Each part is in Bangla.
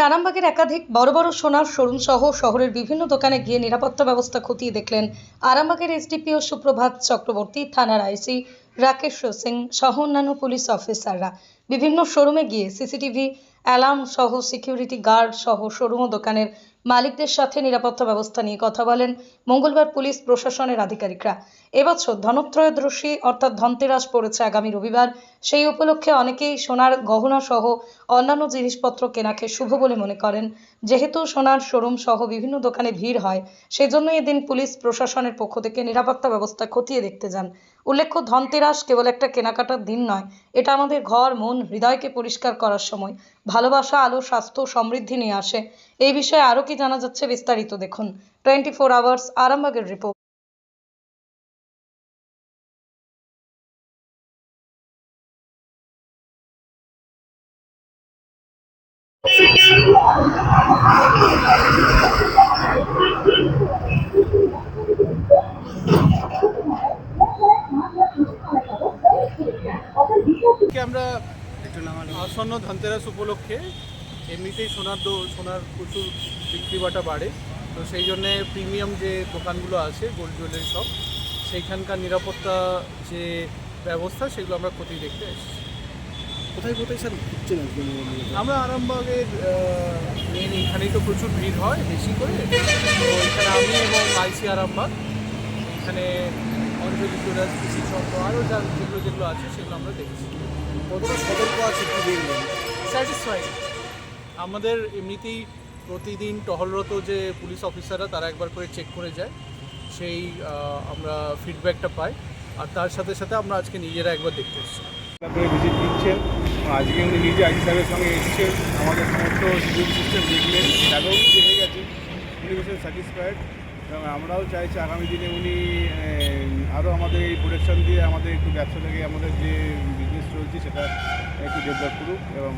আরামবাগের একাধিক বড় বড় সোনার শোরুম সহ শহরের বিভিন্ন দোকানে গিয়ে নিরাপত্তা ব্যবস্থা খতিয়ে দেখলেন আরামবাগের এসডিপিও সুপ্রভাত চক্রবর্তী, থানার আইসি রাকেশ সিং সহ অন্যান্য পুলিশ অফিসাররা। বিভিন্ন শোরুমে গিয়ে সিসিটিভি, অ্যালার্ম সহ সিকিউরিটি গার্ড সহ শোরুম ও দোকানের মালিকদের সাথে নিরাপত্তা ব্যবস্থা নিয়ে কথা বলেন মঙ্গলবার পুলিশ প্রশাসনের আধিকারিকরা। এবছর ধনত্রয়োদশী অর্থাৎ ধনতেরাস পড়েছে আগামী রবিবার। সেই উপলক্ষে অনেকেই সোনার গহনা সহ অন্যান্য জিনিসপত্র কেনাকে শুভ বলে মনে করেন। যেহেতু সোনার শোরুম সহ বিভিন্ন দোকানে ভিড় হয় সেজন্য এদিন পুলিশ প্রশাসনের পক্ষ থেকে নিরাপত্তা ব্যবস্থা খতিয়ে দেখতে যান। উল্লেখ্য, ধনতেরাস কেবল একটা কেনাকাটার দিন নয়, এটা আমাদের ঘর, মন, হৃদয়কে পরিষ্কার করার সময়। ভালোবাসা, আলো, স্বাস্থ্য, সমৃদ্ধি নিয়ে আসে। এই বিষয়ে আরও কি জানা যাচ্ছে বিস্তারিত দেখুন। টোয়েন্টি ফোর আওয়ার্স আরামবাগের রিপোর্ট আমরা আসন্ন ধনতেরাস উপলক্ষে এমনিতেই সোনার দো সোনার প্রচুর বিক্রি বাটা বাড়ে। তো সেই জন্যে প্রিমিয়াম যে দোকানগুলো আছে গোল্ড জুয়েলারি শপ সেইখানকার নিরাপত্তা যে ব্যবস্থা সেগুলো আমরা ক্ষতি দেখতে এসেছি কোথায় কোথায় স্যার ঘুরছেন আমরা আরামবাগের মেন এখানেই তো প্রচুর ভিড় হয় বেশি করে। তো এখানে আমি এবং আইসি আরামবাগ এখানে অঞ্জলি জুয়েলার্স কৃষি চন্দ্র আরও যা যেগুলো যেগুলো আছে সেগুলো আমরা দেখেছি। কতটা সতর্ক আছে কি দেখলেন স্যাটিসফাইড আমাদের এমনিতেই প্রতিদিন টহলরত যে পুলিশ অফিসাররা, তারা একবার করে চেক করে যায়। সেই আমরা ফিডব্যাকটা পাই। আর তার সাথে সাথে আমরা আজকে নিজেরা একবার দেখতে এসেছি। করে ভিজিট দিচ্ছেন আজকে উনি নিজে আইসি সাহেবের সঙ্গে এসেছেন। আমাদের সমস্ত সিকিউরিটি সিস্টেম দেখলেন। ভীষণ স্যাটিসফাইড এবং আমরাও চাইছি আগামী দিনে উনি আরও আমাদের এই প্রোটেকশন দিয়ে আমাদের একটু ব্যবসা থেকে আমাদের যে বিজনেস চলছে, সেটা একটু ডেভেলপ করুক। এবং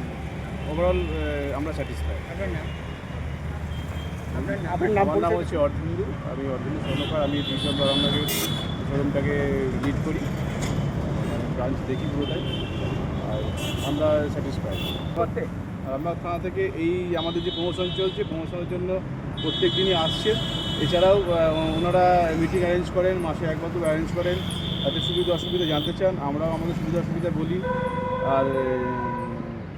ওভারঅল আমরা স্যাটিসফাইড আপনার নাম? আমার নাম হচ্ছে অর্ধেন্দু আমি অর্ধেন্দু স্বর্ণকার আমি বিশন রমনাগের শোরুমটাকে লিড করি। ব্রাঞ্চ দেখি পুরোটাই। আর আমরা স্যাটিসফাইড রামবাগ থানা থেকে এই আমাদের যে প্রমোশন চলছে প্রমোশনের জন্য প্রত্যেক দিনই আসছে। এছাড়াও ওনারা মিটিং অ্যারেঞ্জ করেন মাসে একবার করে অ্যারেঞ্জ করেন। তাদের সুবিধা অসুবিধা জানতে চান আমরাও আমাদের সুবিধা অসুবিধা বলি। আর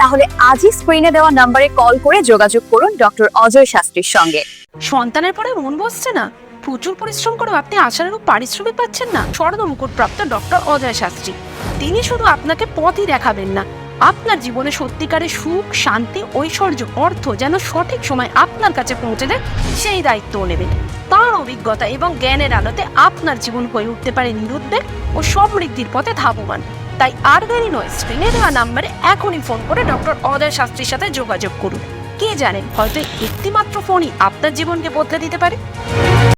তাহলে আজই স্ক্রিনে দেওয়া নম্বরে কল করে যোগাযোগ করুন ডক্টর অজয় শাস্ত্রীর সঙ্গে। সন্তানের পরে মন বসছে না। প্রচুর পরিশ্রম করেও আপনি আশানুরূপ পারিশ্রমিক পাচ্ছেন না। স্বর্ণ মুকুটপ্রাপ্ত ডক্টর অজয় শাস্ত্রী। তিনি শুধু আপনাকে পথই দেখাবেন না। আপনার জীবনে সত্যিকারের সুখ, শান্তি, ঐশ্বর্য, অর্থ যেন সঠিক সময় আপনার কাছে পৌঁছে দেয়, সেই দায়িত্বও নেবেন। তার অভিজ্ঞতা এবং জ্ঞানের আলোতে আপনার জীবন হয়ে উঠতে পারে নিরুদ্বেগ ও সমৃদ্ধির পথে ধাবমান। তাই আর দেরি নয় স্ক্রিনে দেওয়া নাম্বারে এখনই ফোন করে ডক্টর অদয় শাস্ত্রীর সাথে যোগাযোগ করুন। কে জানেন হয়তো একটিমাত্র ফোনই আপনার জীবনকে বদলে দিতে পারে।